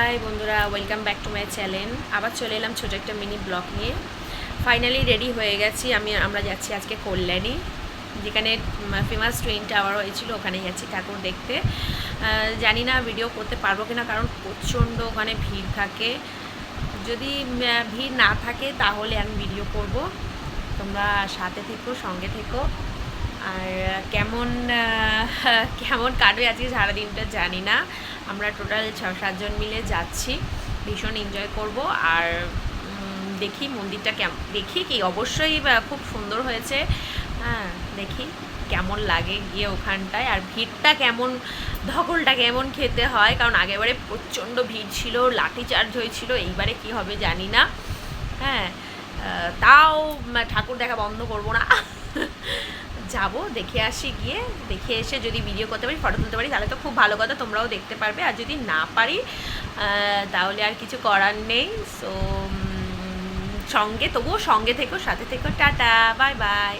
High বন্ধুরা welcome back to my channel আবার চলে এলাম ছোটো একটা মিনি ব্লগ নিয়ে। ফাইনালি রেডি হয়ে গেছি, আমি, আমরা যাচ্ছি আজকে কল্যাণী, যেখানে ফেমাস টুইন টাওয়ার হয়েছিল ওখানে যাচ্ছি ঠাকুর দেখতে। জানি না ভিডিও করতে পারব কিনা, কারণ প্রচণ্ড ওখানে ভিড় থাকে। যদি ভিড় না থাকে, তাহলে আমি ভিডিও করব। তোমরা সাথে থেকো, সঙ্গে থেকো। আর, কেমন কেমন কাটবে আজকে সারাদিনটা জানি না। আমরা টোটাল ছ সাতজন মিলে যাচ্ছি। ভীষণ এনজয় করব। আর দেখি মন্দিরটা কেমন দেখি কি? অবশ্যই খুব সুন্দর হয়েছে। হ্যাঁ দেখি কেমন লাগে গিয়ে ওখানটায়। আর ভিড়টা কেমন, ধকলটা কেমন খেতে হয়? কারণ আগেবারে প্রচণ্ড ভিড় ছিল, লাঠি চার্জ হয়েছিল, এইবারে কি হবে জানি না। হ্যাঁ তাও ঠাকুর দেখা বন্ধ করব না। যাব, দেখে আসি গিয়ে, দেখে এসে যদি ভিডিও করতে পারি ফটো তুলতে পারি, তাহলে তো খুব ভালো কথা, তোমরাও দেখতে পারবে। আর যদি না পারি তাহলে আর কিছু করার নেই। সো সঙ্গে, তবুও সঙ্গে থেকো, সাথে থেকো, টাটা বাই বাই